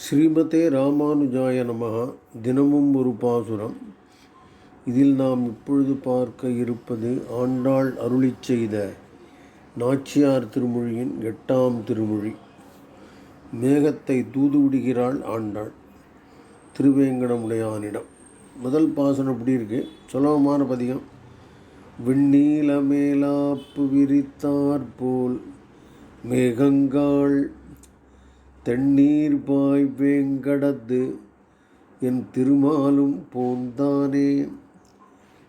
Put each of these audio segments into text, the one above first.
ஸ்ரீமதே ராமானுஜாய நமகா தினமும் ஒரு பாசுரம். இதில் நாம் இப்பொழுது பார்க்க இருப்பது ஆண்டாள் அருளிச் செய்த நாச்சியார் திருமொழியின் எட்டாம் திருமொழி. மேகத்தை தூதுவிடுகிறாள் ஆண்டாள். திருவேங்கடமுடையானிடம். முதல் பாசனம் எப்படி இருக்கு? சுலபமான பதிகம். விண்ணீல மேலாப்பு விரித்தாற்போல் மேகங்காள் தென்னீர் பாய் வேங்கடத்து என் திருமாலும் போந்தானே.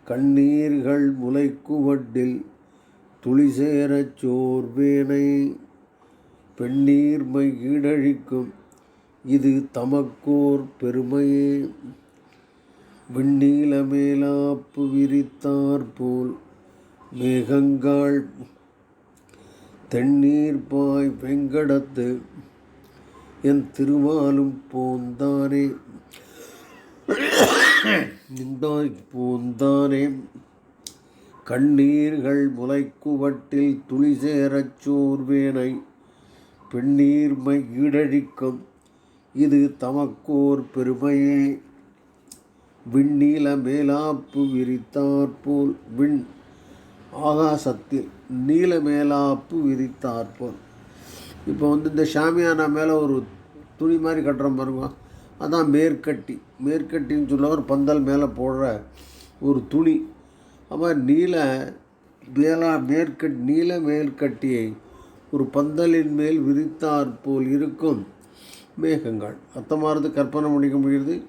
கண்ணீர்கள் முளைக்குவட்டில் துளிசேரச் சோர்வேனை. பெண்ணீர்மை ஈடழிக்கும் இது தமக்கோர் பெருமையே. விண்ணீல மேலாப்பு விரித்தார் போல் மேகங்காள். தென்னீர் பாய் வெங்கடத்து என் திருவாலும் போந்தானே. நின்றாய் போந்தானே. கண்ணீர்கள் முளைக்குவட்டில் துளி சேரச் சோர்வேனை. பெண்ணீர்மை ஈடழிக்கும் இது தமக்கோர் பெருமையே. விண்ணீல மேலாப்பு விரித்தாற்போல் விண் ஆகாசத்தில் நீல மேலாப்பு விரித்தாற்போல். இப்போ வந்து இந்த ஷாமியானா மேலே ஒரு துணி மாதிரி கட்டுறோம் பாருங்க. அதான் மேற்கட்டி. மேற்கட்டின்னு சொல்ல ஒரு பந்தல் மேலே போடுற ஒரு துணி. அப்போ நீல மேலா மேற்கட் நீல மேற்கட்டியை ஒரு பந்தலின் மேல் விரித்தாற் போல் இருக்கும் மேகங்கள். அத்தமாரது கற்பனை பண்ணிக்க முடிகிறது.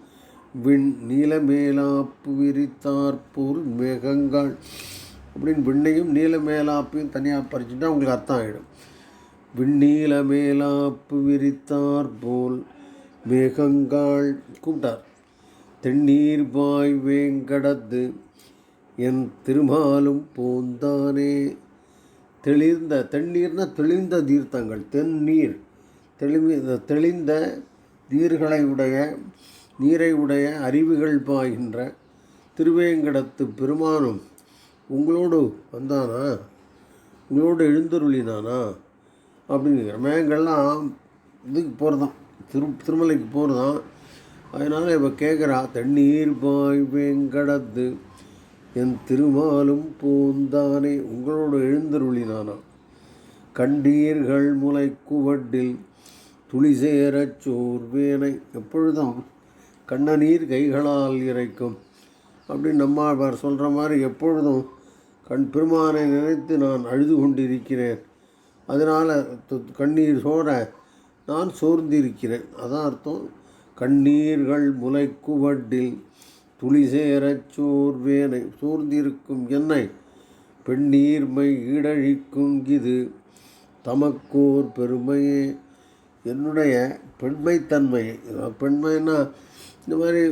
விண் நீல மேலாப்பு விரித்தாற்போல் மேகங்கள். அப்படின்னு விண்ணையும் நீல மேலாப்பையும் தனியாக பறிச்சுட்டா உங்களுக்கு அர்த்தம் ஆகிடும் விண்ணீல மேலாப்பு விரித்தார் போல் மேகங்காள் கூப்பிட்டார். தென்னீர் பாய் வேங்கடத்து என் திருமாலும் போந்தானே. தெளிந்த தென்னீர்னா தெளிந்த தீர்த்தங்கள். தென்னீர் தெளிவி தெளிந்த நீர்களை உடைய நீரை உடைய அருவிகள் பாய்கின்ற திருவேங்கடத்து பெருமானும் உங்களோடு வந்தானா? உங்களோடு எழுந்தருளினானா? அப்படிங்கிற மேகங்கள்லாம் இதுக்கு போகிறதான் திரு திருமலைக்கு போகிறதான் அதனால் இப்போ கேட்குறா தண்ணீர் பாய் வேங்கடத்து என் திருமாலும் பூந்தானே உங்களோட எழுந்தருளினானா. கண்டீர்கள் முளை குவட்டில் துளி சேரச் சோர்வேனை எப்பொழுதும் கண்ணநீர் கைகளால் இறைக்கும். அப்படின்னு நம்மாழ்வார் சொல்கிற மாதிரி எப்பொழுதும் கண் பெருமானை நினைத்து நான் அழுது கொண்டிருக்கிறேன். அதனால் கண்ணீர் சோட நான் சோர்ந்திருக்கிறேன். அதான் அர்த்தம். கண்ணீர்கள் முளைக்குவட்டில் துளி சேரச் சோர்வேனை சோர்ந்திருக்கும் என்னை பெண்ணீர்மை ஈடழிக்கும் இது தமக்கோர் பெருமையே. என்னுடைய பெண்மைத்தன்மை பெண்மைன்னா இந்த மாதிரி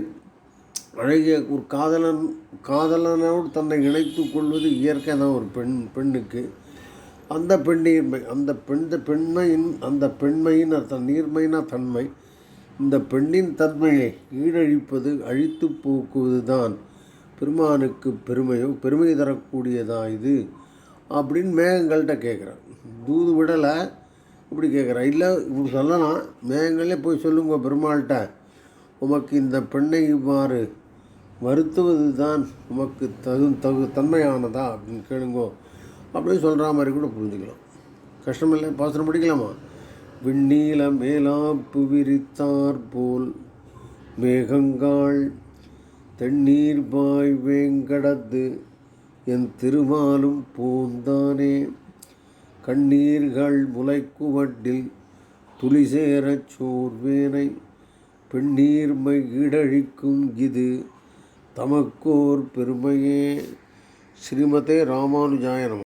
அழகிய ஒரு காதலன் காதலனோடு தன்னை இணைத்து கொள்வது இயற்கை தான் ஒரு பெண் பெண்ணுக்கு. அந்த பெண்ணீர்மை அந்த பெண் பெண்மையின் அந்த பெண்மையின் அர்த்தம் நீர்மைனா தன்மை. இந்த பெண்ணின் தன்மையை ஈடழிப்பது அழித்து போக்குவது தான் பெருமானுக்கு பெருமையோ பெருமை தரக்கூடியதா இது? அப்படின்னு மேகங்கள்கிட்ட கேட்குறான் தூது விடலை இப்படி கேட்குறான் இல்லை இப்படி சொல்லலாம். மேகங்களே போய் சொல்லுங்க பெருமாள்கிட்ட உமக்கு இந்த பெண்ணை இவ்வாறு வருத்துவது தான் உமக்கு தகு தகு தன்மையானதா? அப்படின்னு கேளுங்கோ. அப்படின்னு சொல்கிற மாதிரி கூட புரிஞ்சுக்கலாம். கஷ்டமில்லை பாசனம் படிக்கலாமா? விண்ணீல மேலாப்பு விரித்தார் போல் மேகங்காள் தண்ணீர் பாய் வேங்கடத்து என் திருமாலும் போந்தானே. கண்ணீர்கள் முளைக்குவட்டில் துளி சேரச் சோர்வேனை பெண்ணீர்மை ஈடழிக்கும் இது தமக்கோர் பெருமையே. ஸ்ரீமதே ராமானுஜாயனம்